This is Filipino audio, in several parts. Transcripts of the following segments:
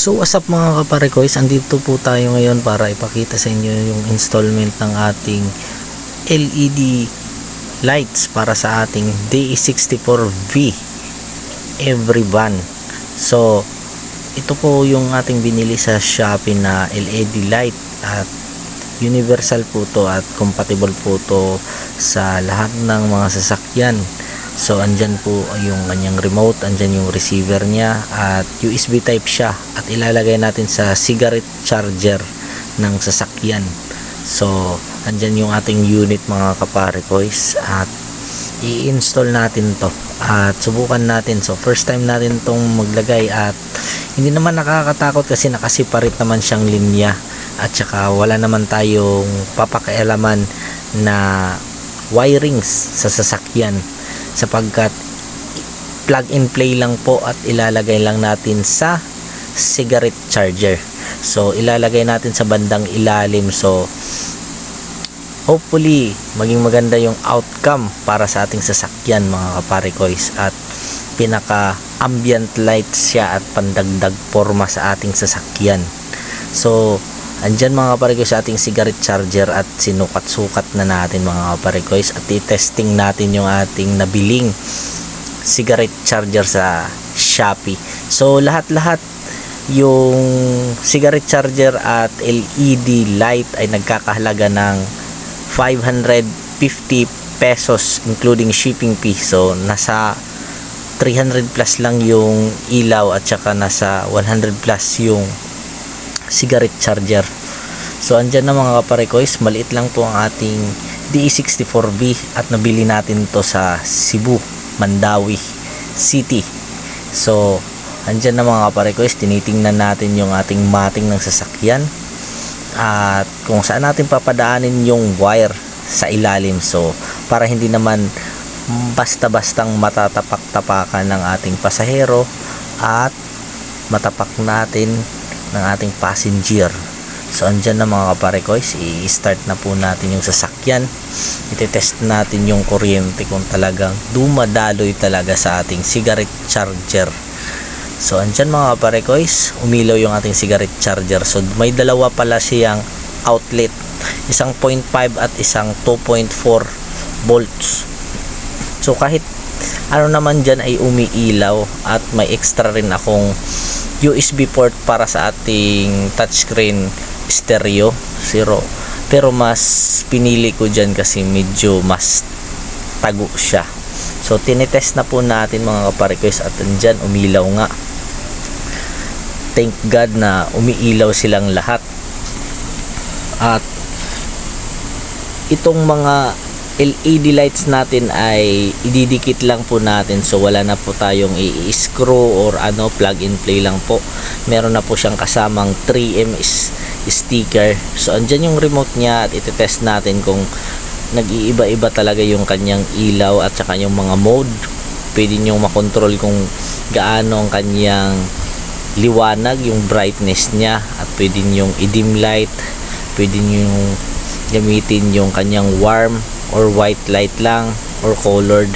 So what's up mga kaparekoys, andito po tayo ngayon para ipakita sa inyo yung installment ng ating LED lights para sa ating DE64V every van. So ito po yung ating binili sa Shopee na LED light at universal po to at compatible po to sa lahat ng mga sasakyan. So andyan po yung kanyang remote, andyan yung receiver niya at USB type siya. At ilalagay natin sa cigarette charger ng sasakyan. So andyan yung ating unit mga kapare boys at i-install natin to. At subukan natin. So first time natin tong maglagay. At hindi naman nakakatakot kasi nakasiparit naman siyang linya. At saka wala naman tayong papakialaman na wirings sa sasakyan sapagkat plug and play lang po at ilalagay lang natin sa cigarette charger. So ilalagay natin sa bandang ilalim. So hopefully maging maganda yung outcome para sa ating sasakyan mga kaparikoys. At pinaka ambient light siya at pandagdag forma sa ating sasakyan. So andyan mga kaparikoys sa ating cigarette charger at sinukat-sukat na natin mga kaparikoys at i-testing natin yung ating nabiling cigarette charger sa Shopee. So lahat-lahat yung cigarette charger at LED light ay nagkakahalaga ng 550 pesos including shipping fee. So nasa 300 plus lang yung ilaw at saka nasa 100 plus yung cigarette charger. So andyan na mga kaparekoys maliit lang po ang ating DE64B at nabili natin to sa Cebu Mandawi City. So andyan na mga kaparekoys tinitingnan natin yung ating mating ng sasakyan at kung saan natin papadaanin yung wire sa ilalim. So para hindi naman basta-bastang matatapak-tapakan ng ating pasahero at matapak natin ng ating passenger. So andyan na mga kaparekoys i-start na po natin yung sasakyan. Itetest natin yung kuryente kung talagang dumadaloy talaga sa ating cigarette charger. So andyan mga kaparekoys umilaw yung ating cigarette charger. So may dalawa pala siyang outlet. Isang 0.5 at isang 2.4 volts. So kahit ano naman dyan ay umiilaw at may extra rin akong USB port para sa ating touchscreen stereo. Zero. Pero mas pinili ko dyan kasi medyo mas tago siya. So tinetest na po natin mga kaparequest at dyan umilaw nga. Thank god na umiilaw silang lahat. At itong mga LED lights natin ay ididikit lang po natin. So wala na po tayong i-screw or ano plug and play lang po. Meron na po siyang kasamang 3M sticker. So andyan yung remote niya at itetest natin kung nag-iiba-iba talaga yung kanyang ilaw at saka yung mga mode. Pwede nyo makontrol kung gaano ang kanyang liwanag yung brightness niya. At pwede nyo i-dim light. Pwede nyo gamitin yung kanyang warm or white light lang or colored.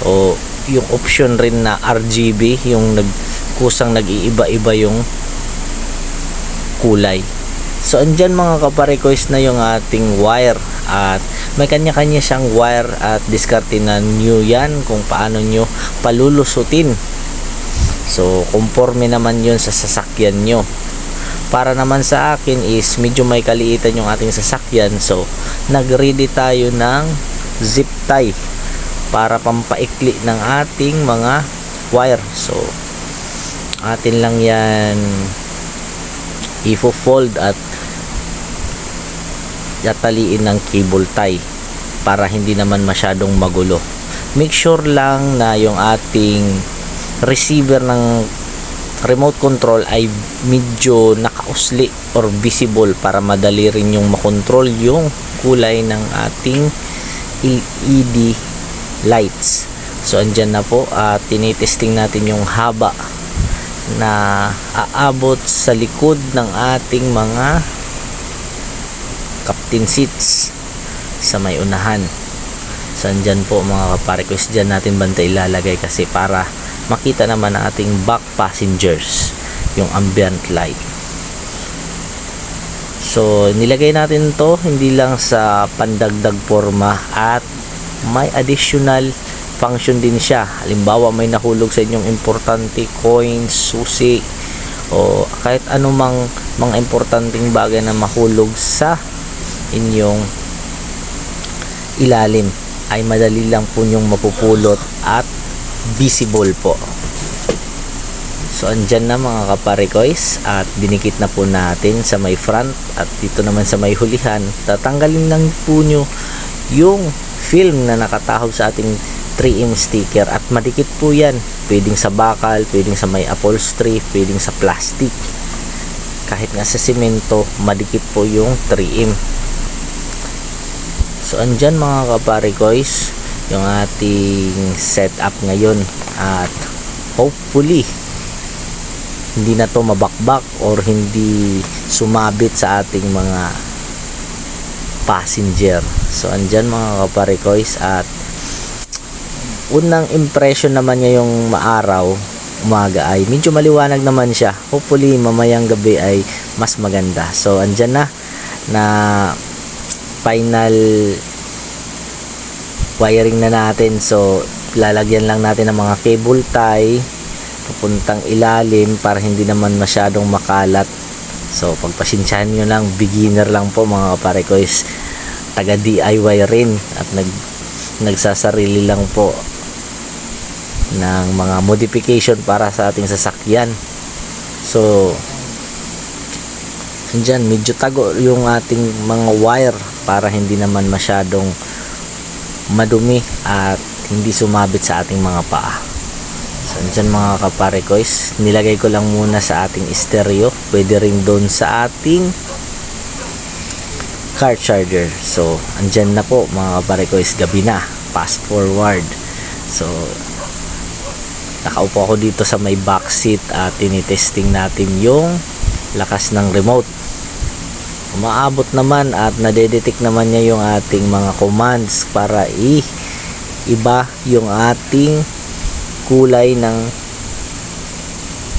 So yung option rin na RGB yung nag kusang nag-iiba-iba yung kulay. So andyan mga kaparekoys na yung ating wire at may kanya-kanya siyang wire at diskarte na nyo yan kung paano nyo palulusutin. So conforme naman yun sa sasakyan nyo para naman sa akin is medyo may kaliitan yung ating sasakyan. So nagready tayo ng zip tie para pampaikli ng ating mga wire. So atin lang yan ifo-fold at yataliin ng cable tie para hindi naman masyadong magulo. Make sure lang na yung ating receiver ng remote control ay medyo nakausli or visible para madali rin yung makontrol yung kulay ng ating LED lights. So andyan na po uh, tinitesting natin yung haba na aabot sa likod ng ating mga captain seats sa may unahan. So andyan po mga kaparequest dyan natin bantay ilalagay kasi para makita naman ang ating back passengers yung ambient light. So nilagay natin to hindi lang sa pandagdag forma at may additional function din siya. Halimbawa may nahulog sa inyong importante coins, susi o kahit anumang mga importanteng bagay na mahulog sa inyong ilalim ay madali lang po nyong mapupulot at visible po. So andyan na mga kaparikoys at dinikit na po natin sa may front at dito naman sa may hulihan. Tatanggalin lang po nyo yung film na nakatahog sa ating 3M sticker at madikit po yan. Pwedeng sa bakal, pwedeng sa may upholstery pwedeng sa plastic. Kahit nga sa simento madikit po yung 3M so andyan mga kaparikoys yung ating setup ngayon at hopefully hindi na to mabakbak or hindi sumabit sa ating mga passenger. So andyan mga kaparikoys at unang impression naman niya yung maaraw umaga ay medyo maliwanag naman siya. Hopefully mamayang gabi ay mas maganda. So andyan na na final wiring na natin. So lalagyan lang natin ng mga cable tie papuntang ilalim para hindi naman masyadong makalat. So pagpasensyahan nyo lang beginner lang po mga kapare ko is taga DIY rin at nag nagsasarili lang po ng mga modification para sa ating sasakyan. So andyan medyo tago yung ating mga wire para hindi naman masyadong madumi at hindi sumabit sa ating mga paa. So andyan mga kaparikoys nilagay ko lang muna sa ating stereo. Pwede rin doon sa ating car charger. So andyan na po mga kaparikoys gabi na. Fast forward. So nakaupo ako dito sa may back seat at tinitesting natin yung lakas ng remote umaabot naman at nadedetect naman niya yung ating mga commands para i iba yung ating kulay ng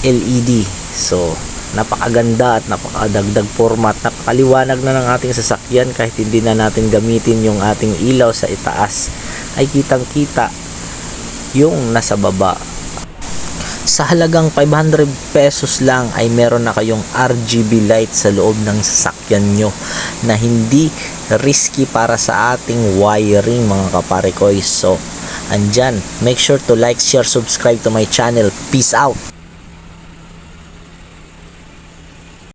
LED so napakaganda at napakadagdag format. Napakaliwanag na ng ating sasakyan kahit hindi na natin gamitin yung ating ilaw sa itaas. Ay kitang kita yung nasa baba sa halagang 500 pesos lang ay meron na kayong RGB light sa loob ng sasakyan nyo na hindi risky para sa ating wiring mga kaparikoy. So andyan. Make sure to like, share, subscribe to my channel. Peace out